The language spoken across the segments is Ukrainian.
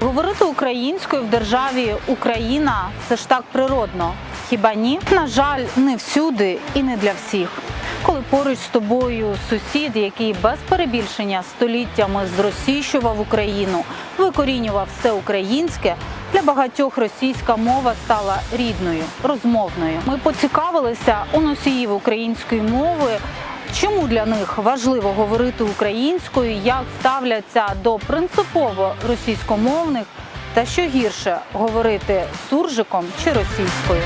Говорити українською в державі Україна це ж так природно. Хіба ні? На жаль, не всюди і не для всіх. Коли поруч з тобою сусід, який без перебільшення століттями зросійщував Україну, викорінював все українське, для багатьох російська мова стала рідною, розмовною. Ми поцікавилися у носіїв української мови, Чому для них важливо говорити українською, як ставляться до принципово російськомовних, та що гірше говорити суржиком чи російською?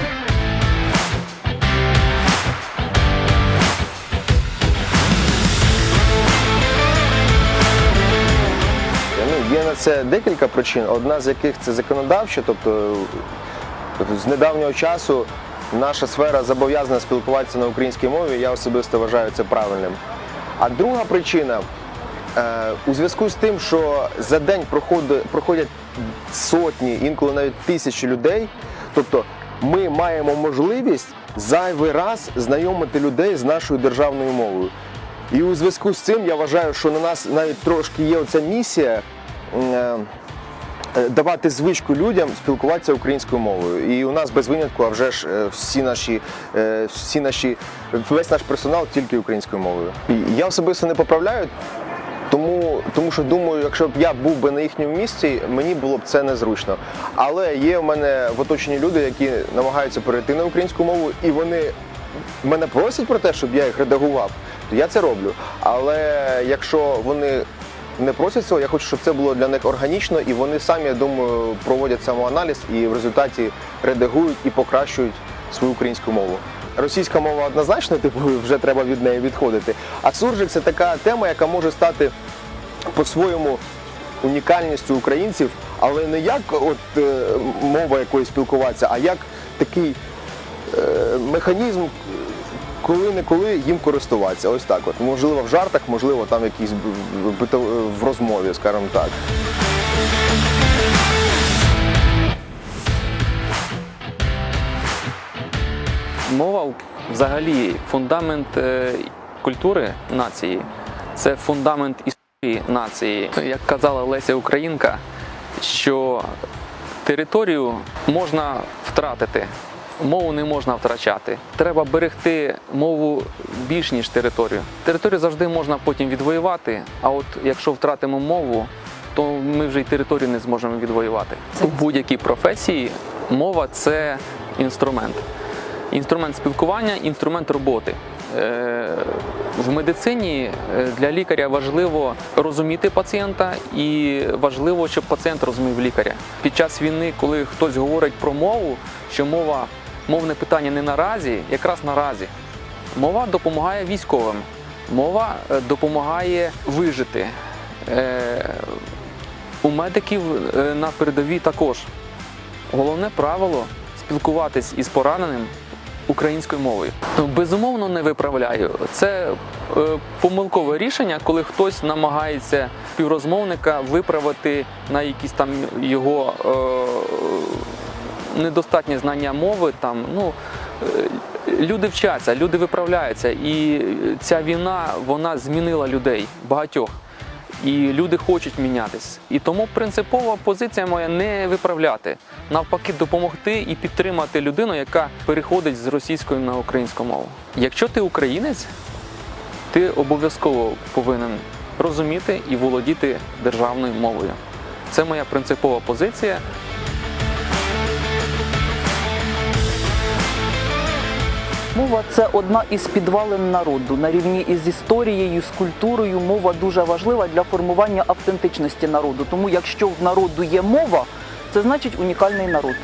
Це декілька причин. Одна з яких це законодавча, тобто з недавнього часу наша сфера зобов'язана спілкуватися на українській мові. Я особисто вважаю це правильним. А друга причина е, у зв'язку з тим, що за день проходять сотні, інколи навіть тисячі людей. Тобто ми маємо можливість зайвий раз знайомити людей з нашою державною мовою. І у зв'язку з цим я вважаю, що на нас навіть трошки є оця місія давати звичку людям спілкуватися українською мовою. І у нас без винятку, а вже ж е, всі наші, е, всі наші, весь наш персонал тільки українською мовою. Я особисто не поправляю. Тому, тому що думаю, якщо б я був би на їхньому місці, мені було б це незручно. Але є в мене в оточенні люди, які намагаються перейти на українську мову, і вони мене просять про те, щоб я їх редагував, то я це роблю. Але якщо вони не просять цього, я хочу, щоб це було для них органічно, і вони самі, я думаю, проводять самоаналіз і в результаті редагують і покращують свою українську мову. Російська мова однозначно, типу, вже треба від неї відходити. А суржик це така тема, яка може стати по-своєму унікальністю українців, але не як от е, мова якоюсь спілкуватися, а як такий е, механізм, коли не коли їм користуватися. Ось так. От можливо в жартах, можливо, там якісь в розмові, скажімо так. Мова взагалі фундамент е, культури нації, це фундамент історії нації. Як казала Леся Українка, що територію можна втратити, мову не можна втрачати. Треба берегти мову більш ніж територію. Територію завжди можна потім відвоювати, а от якщо втратимо мову, то ми вже й територію не зможемо відвоювати. У будь-якій професії мова це інструмент. Інструмент спілкування, інструмент роботи. Е, В медицині е, для лікаря важливо розуміти пацієнта і важливо, щоб пацієнт розумів лікаря. Під час війни, коли хтось говорить про мову, що мова, мовне питання не наразі, якраз наразі. Мова допомагає військовим, мова е, допомагає вижити. Е, У медиків е, на передовій також. Головне правило спілкуватись із пораненим українською мовою. Ну, Безумовно, не виправляю. Це помилкове рішення, коли хтось намагається співрозмовника виправити на якісь там його е, недостатнє знання мови. Там, ну, е, люди вчаться, люди виправляються, і ця війна вона змінила людей багатьох. І люди хочуть мінятись. І тому принципова позиція моя не виправляти, навпаки, допомогти і підтримати людину, яка переходить з російської на українську мову. Якщо ти українець, ти обов'язково повинен розуміти і володіти державною мовою. Це моя принципова позиція. Мова це одна із підвалин народу. На рівні із історією, з культурою мова дуже важлива для формування автентичності народу. Тому якщо в народу є мова, це значить унікальний народ.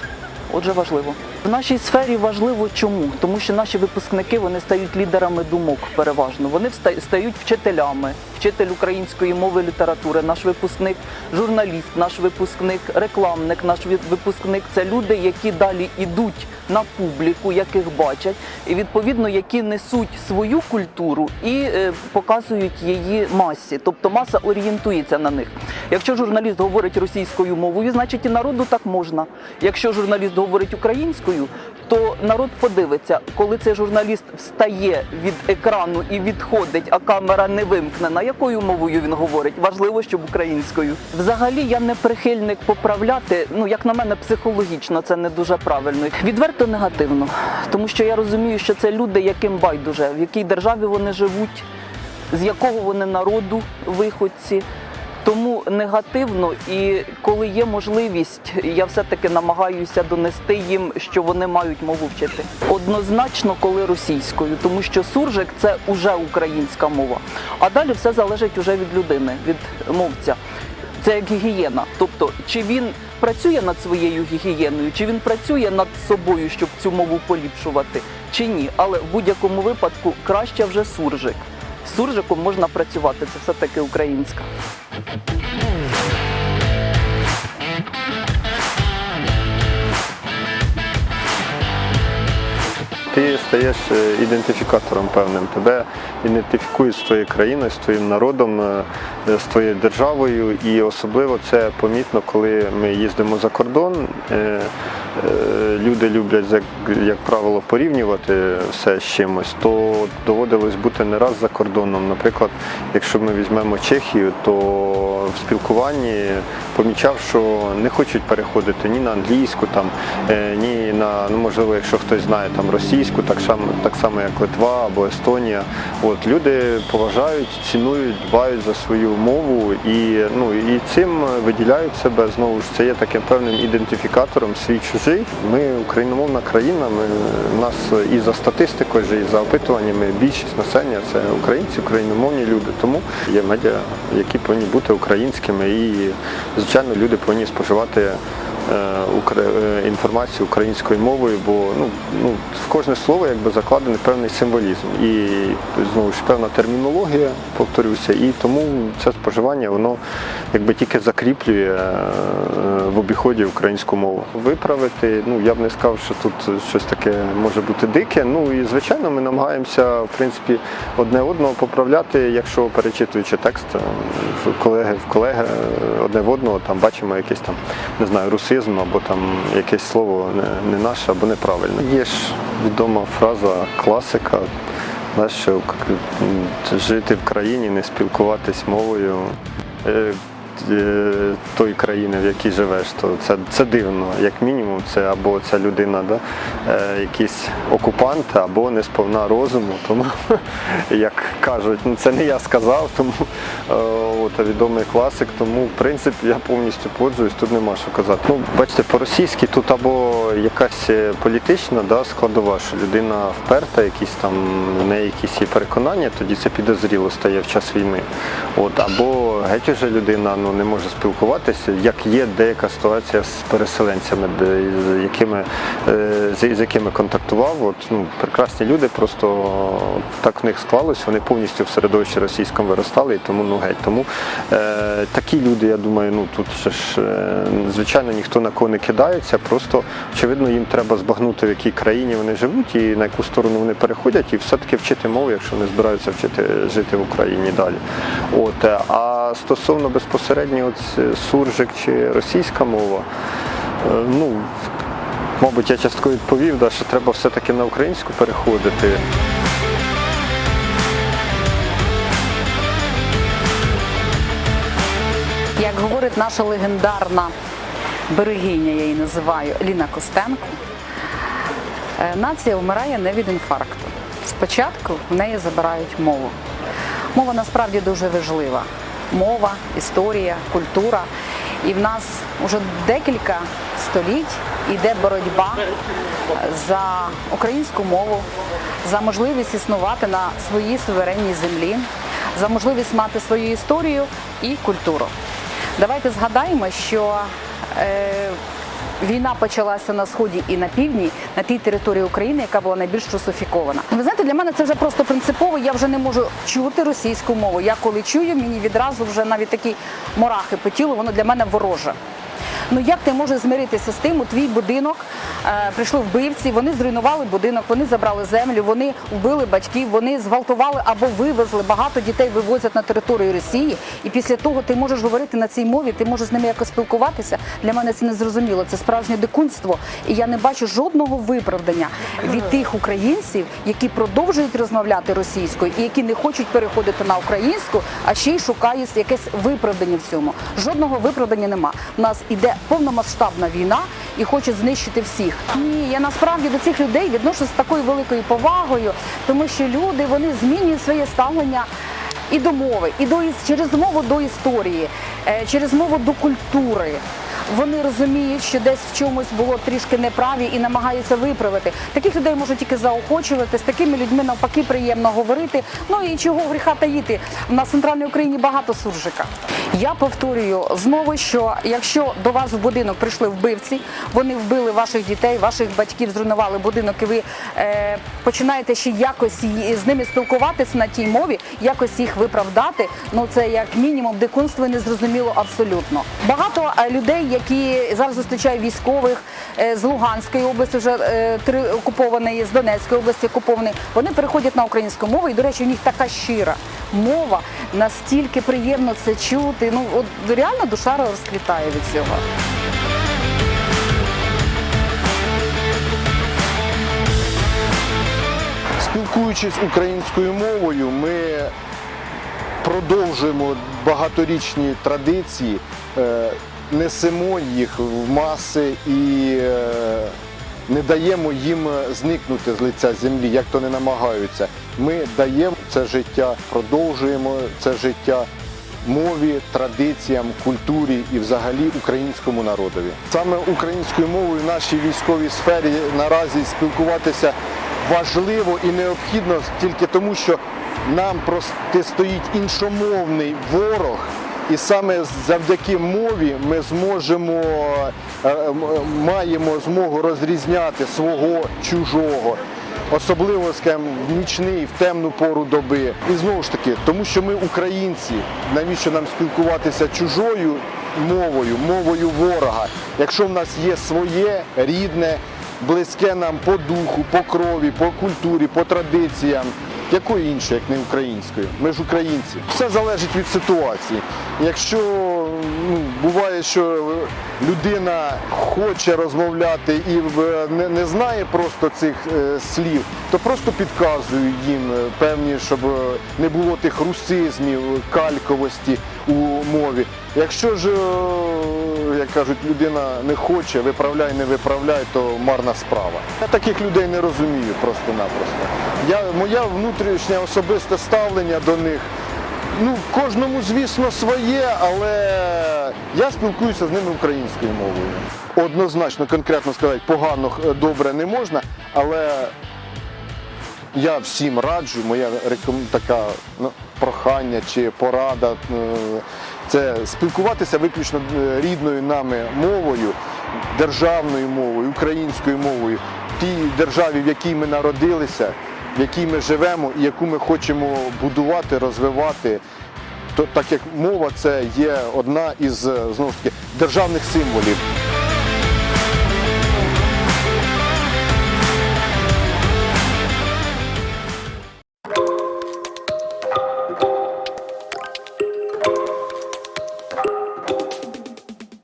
Отже, важливо. В нашій сфері важливо чому? Тому що наші випускники вони стають лідерами думок переважно. Вони стають вчителями, вчитель української мови літератури, наш випускник, журналіст, наш випускник, рекламник, наш випускник це люди, які далі йдуть на публіку, яких бачать, і відповідно які несуть свою культуру і е, показують її масі. Тобто маса орієнтується на них. Якщо журналіст говорить російською мовою, значить і народу так можна. Якщо журналіст говорить українською, українською, то народ подивиться, коли цей журналіст встає від екрану і відходить, а камера не вимкнена, якою мовою він говорить? Важливо, щоб українською. Взагалі я не прихильник поправляти. Ну як на мене, психологічно це не дуже правильно. Відверто негативно, тому що я розумію, що це люди, яким байдуже, в якій державі вони живуть, з якого вони народу виходці. Негативно, і коли є можливість, я все-таки намагаюся донести їм, що вони мають мову вчити. Однозначно, коли російською, тому що суржик це уже українська мова. А далі все залежить уже від людини, від мовця. Це як гігієна. Тобто, чи він працює над своєю гігієною, чи він працює над собою, щоб цю мову поліпшувати, чи ні. Але в будь-якому випадку краще вже суржик. З суржиком можна працювати, це все-таки українська. Ти стаєш е, ідентифікатором певним. Тебе ідентифікують з твоєю країною, з твоїм народом, е, з твоєю державою. І особливо це помітно, коли ми їздимо за кордон. Е, Люди люблять, як, як правило, порівнювати все з чимось, то доводилось бути не раз за кордоном. Наприклад, якщо ми візьмемо Чехію, то в спілкуванні помічав, що не хочуть переходити ні на англійську, там, е, ні на, ну можливо, якщо хтось знає там російську, так само, так само як Литва або Естонія. От люди поважають, цінують, дбають за свою мову і ну і цим виділяють себе знову ж. Це є таким певним ідентифікатором свій чужий. Ми україномовна країна. Ми нас і за статистикою, і за опитуваннями більшість населення це українці, україномовні люди. Тому є медіа, які повинні бути українськими, і звичайно люди повинні споживати інформацію українською мовою, бо ну, ну, в кожне слово якби закладений певний символізм і знову ж певна термінологія, повторюся, і тому це споживання воно якби тільки закріплює е, в обіході українську мову. Виправити, ну я б не сказав, що тут щось таке може бути дике. Ну і звичайно, ми намагаємося в принципі одне одного поправляти, якщо перечитуючи текст е, колеги в колеги е, одне в одного там бачимо якийсь там не знаю русизм або там якесь слово не, не наше або неправильне. Є ж відома фраза класика. що жити в країні, не спілкуватись мовою е, тої країни, в якій живеш, то це, це дивно. Як мінімум, це або ця людина, да, е, якийсь окупант, або не сповна розуму. Тому, як кажуть, ну це не я сказав, тому е, от, відомий класик, тому в принципі я повністю погоджуюсь, тут нема що казати. Ну, бачите, по-російськи тут або якась е, політична да, складова, що людина вперта, якісь там в неї якісь є переконання, тоді це підозріло стає в час війни. От, або геть уже людина ну, не може спілкуватися, як є деяка ситуація з переселенцями, з якими, е, з, якими контактував. От, ну, прекрасні люди, просто так в них склалось, вони повністю в середовищі російському виростали, і тому ну геть. Тому е, такі люди, я думаю, ну тут ще ж е, звичайно ніхто на кого не кидається, просто очевидно їм треба збагнути, в якій країні вони живуть і на яку сторону вони переходять, і все-таки вчити мову, якщо вони збираються вчити жити в Україні далі. От, е, стосовно безпосередньо е, суржик чи російська мова, е, ну мабуть, я частково відповів, да, що треба все-таки на українську переходити. Як говорить наша легендарна берегиня, я її називаю Ліна Костенко, е, нація вмирає не від інфаркту. Спочатку в неї забирають мову. Мова насправді дуже важлива. Мова, історія, культура. І в нас вже декілька століть іде боротьба за українську мову, за можливість існувати на своїй суверенній землі, за можливість мати свою історію і культуру. Давайте згадаємо, що е, війна почалася на сході і на півдні, на тій території України, яка була найбільш русифікована. Ви знаєте, для мене це вже просто принципово. Я вже не можу чути російську мову. Я коли чую, мені відразу вже навіть такі мурахи по тілу, воно для мене вороже. Ну як ти можеш змиритися з тим, у твій будинок е, прийшли вбивці, вони зруйнували будинок, вони забрали землю, вони вбили батьків, вони зґвалтували або вивезли. Багато дітей вивозять на територію Росії. І після того ти можеш говорити на цій мові, ти можеш з ними якось спілкуватися. Для мене це не зрозуміло. Це справжнє дикунство. І я не бачу жодного виправдання від тих українців, які продовжують розмовляти російською і які не хочуть переходити на українську, а ще й шукають якесь виправдання в цьому. Жодного виправдання нема. У нас іде повномасштабна війна і хочуть знищити всіх. Ні, я насправді до цих людей відношусь з такою великою повагою, тому що люди вони змінюють своє ставлення. І до мови, і до через мову до історії, е, через мову до культури. Вони розуміють, що десь в чомусь було трішки неправі і намагаються виправити. Таких людей можуть тільки заохочувати. З такими людьми навпаки приємно говорити. Ну і чого гріха таїти. В центральній Україні багато суржика. Я повторюю знову, що якщо до вас в будинок прийшли вбивці, вони вбили ваших дітей, ваших батьків, зруйнували будинок, і ви е, починаєте ще якось з ними спілкуватися на тій мові, якось їх виправдати. Ну це як мінімум дикунство і незрозуміло абсолютно. Багато е, людей, які зараз зустрічаю військових е, з Луганської області, вже е, три окупованої, з Донецької області окупованої, вони переходять на українську мову, і до речі, у них така щира мова, настільки приємно це чути. Ну от реально душа розквітає від цього. Спілкуючись українською мовою, ми продовжуємо багаторічні традиції, е, несемо їх в маси і е, не даємо їм зникнути з лиця землі, як то не намагаються. Ми даємо це життя, продовжуємо це життя мові, традиціям, культурі і взагалі українському народові. Саме українською мовою в нашій військовій сфері наразі спілкуватися важливо і необхідно тільки тому, що нам протистоїть іншомовний ворог. І саме завдяки мові ми зможемо е, маємо змогу розрізняти свого чужого, особливо скажімо, в нічний, в темну пору доби. І знову ж таки, тому що ми українці, навіщо нам спілкуватися чужою мовою, мовою ворога, якщо в нас є своє рідне, близьке нам по духу, по крові, по культурі, по традиціям. Якої іншої, як не українською? Ми ж українці. Все залежить від ситуації. Якщо ну, буває, що людина хоче розмовляти і не, не знає просто цих е, слів, то просто підказую їм е, певні, щоб е, не було тих русизмів, кальковості у мові. Якщо ж, е, як кажуть, людина не хоче, виправляй, не виправляй, то марна справа. Я таких людей не розумію просто-напросто. Я, моя внутрішнє особисте ставлення до них. Ну, кожному, звісно, своє, але я спілкуюся з ними українською мовою. Однозначно, конкретно сказати, погано, добре не можна, але я всім раджу, моя реком... така ну, прохання чи порада е, це спілкуватися виключно е, рідною нами мовою, державною мовою, українською мовою, тій державі, в якій ми народилися, в якій ми живемо і яку ми хочемо будувати, розвивати. То так як мова це є одна із знову ж таки державних символів.